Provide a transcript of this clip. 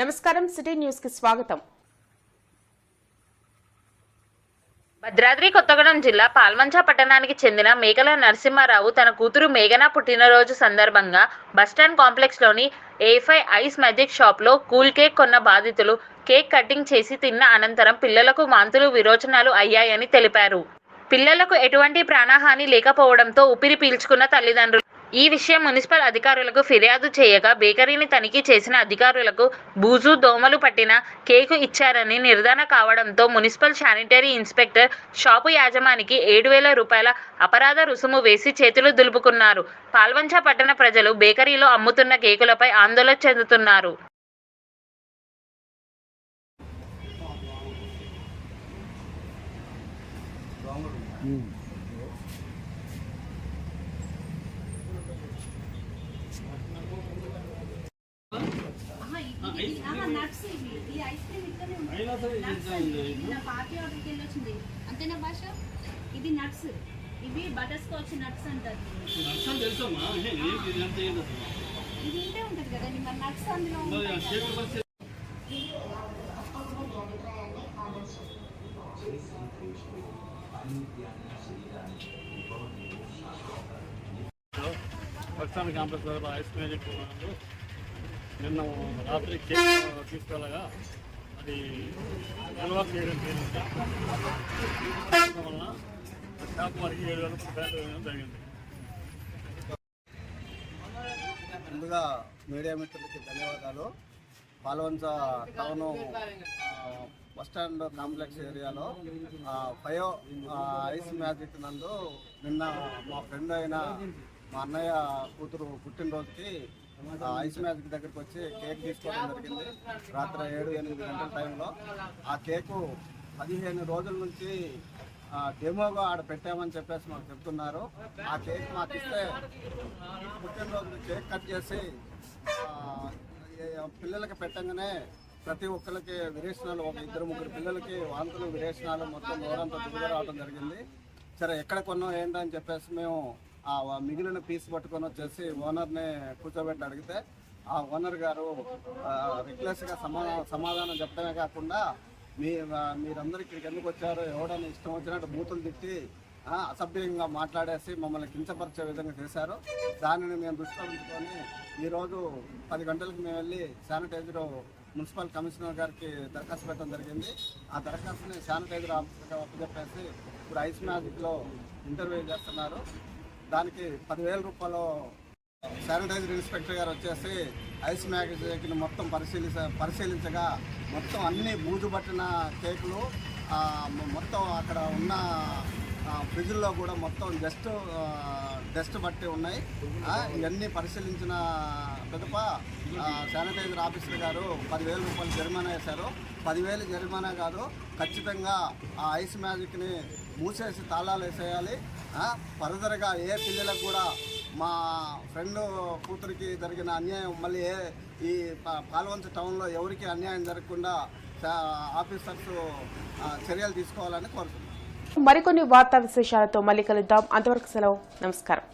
నమస్కారం సిటీ న్యూస్కి స్వాగతం. భద్రాద్రి కొత్తగూడెం జిల్లా పాల్మంచ పట్టణానికి చెందిన మేకల నరసింహారావు తన కూతురు మేఘన పుట్టినరోజు సందర్భంగా బస్టాండ్ కాంప్లెక్స్లోని ఏ ఫైవ్ ఐస్ మ్యాజిక్ షాప్లో కూల్ కేక్ కొన్న బాధితులు కేక్ కటింగ్ చేసి తిన్న అనంతరం పిల్లలకు వాంతులు విరోచనాలు అయ్యాయని తెలిపారు. పిల్లలకు ఎటువంటి ప్రాణహాని లేకపోవడంతో ఊపిరి పీల్చుకున్న తల్లిదండ్రులు ఈ విషయం మున్సిపల్ అధికారులకు ఫిర్యాదు చేయగా బేకరీని తనిఖీ చేసిన అధికారులకు బూజు దోమలు పట్టిన కేకు ఇచ్చారని నిర్ధారణ కావడంతో మున్సిపల్ శానిటరీ ఇన్స్పెక్టర్ షాపు యాజమానికి ఏడు వేల రూపాయల అపరాధ రుసుము వేసి చేతులు దులుపుకున్నారు. పాల్వంచ పట్టణ ప్రజలు బేకరీలో అమ్ముతున్న కేకులపై ఆందోళన చెందుతున్నారు. నట్స్ ఇవి ఈ ఐస్ క్రీమ్ ఇక్కడనే ఉంది నట్స్ నిన్న పార్టీ ఆర్డర్కి వెళ్ళొచ్చింది అంతేనా భాష? ఇది నట్స్. ఇవి బటర్ స్కాచ్ నట్స్ అంటారు? ఇది? ఇంటే ఉంటుంది కదండి మరి నట్స్ అందులో పక్షాన్ని కాంప్లెక్స్ ఐస్ క్రీమ్ నిన్న రాత్రి తీసుకెళ్ళగా అది నిల్వ చేయడం జరిగింది. వలన షాప్ వారికి ఏడు వేల రూపాయలు జరిగింది. ముందుగా మీడియా మిత్రులకి ధన్యవాదాలు. పాల్వంచ టౌన్ బస్టాండ్ కాంప్లెక్స్ ఏరియాలో ఫయో ఐస్ మ్యాజిక్ నందు నిన్న మా ఫ్రెండ్ అయిన మా అన్నయ్య కూతురు పుట్టినరోజుకి ఐస్ మ్యాజిక్ దగ్గరికి వచ్చి కేక్ తీసుకోవడం జరిగింది. రాత్రి ఏడు ఎనిమిది గంటల టైంలో. ఆ కేకు పదిహేను రోజుల నుంచి డెమోగా ఆడ పెట్టామని చెప్పేసి మాకు చెప్తున్నారు. ఆ కేక్ మాకు ఇస్తే పుట్టినరోజు కేక్ కట్ చేసి పిల్లలకి పెట్టంగానే ప్రతి ఒక్కరికి విరేచనాలు ఒక ఇద్దరు ముగ్గురు పిల్లలకి వాంతులు విరేచనాలు మొత్తం నోరంతా దిగులు రావడం జరిగింది. సరే ఎక్కడ కొన్నాం ఏంటని చెప్పేసి మేము ఆ మిగిలిన పీస్ పట్టుకొని వచ్చేసి ఓనర్ని కూర్చోబెట్టి అడిగితే ఆ ఓనర్ గారు రిక్లెస్గా సమా సమాధానం చెప్పడమే కాకుండా మీ మీరందరూ ఇక్కడికి ఎందుకు వచ్చారు? ఎవడని ఇష్టం వచ్చినట్టు బూతులు తిట్టి అసభ్యంగా మాట్లాడేసి మమ్మల్ని కించపరిచే విధంగా చేశారు. దానిని మేము దృష్టిలో ఉంచుకొని ఈరోజు పది గంటలకు మేము వెళ్ళి శానిటైజర్ మున్సిపల్ కమిషనర్ గారికి దరఖాస్తు పెట్టడం జరిగింది. ఆ దరఖాస్తుని శానిటైజర్ ఆఫీసర్గా ఒప్పచెప్పేసి ఇప్పుడు ఐస్ మ్యాజిక్లో ఇంటర్వ్యూ చేస్తున్నారు. దానికి పదివేల రూపాయలు శానిటైజర్ ఇన్స్పెక్టర్ గారు వచ్చేసి ఐస్ మ్యాగజైన్ మొత్తం పరిశీలించ పరిశీలించగా మొత్తం అన్ని బూజు పట్టిన కేకులు మొత్తం అక్కడ ఉన్న ఫ్రిడ్జ్లో కూడా మొత్తం జస్ట్ డస్ట్ బట్టి ఉన్నాయి. ఇవన్నీ పరిశీలించిన పిదప శానిటైజర్ ఆఫీసర్ గారు పదివేల రూపాయలు జరిమానా వేశారు. పదివేలు జరిమానా కాదు ఖచ్చితంగా ఆ ఐస్ మ్యాజిక్ని మూసేసి తాళాలు వేసేయాలి. ఫర్దర్గా ఏ పిల్లలకు కూడా మా ఫ్రెండ్ కూతురికి జరిగిన అన్యాయం మళ్ళీ ఏ ఈ పాల్వంచ టౌన్లో ఎవరికి అన్యాయం జరగకుండా ఆఫీసర్స్ చర్యలు తీసుకోవాలని కోరుతున్నాను మరికొన్ని వార్తా విశేషాలతో మళ్ళీ కలుద్దాం. అంతవరకు సెలవు. నమస్కారం.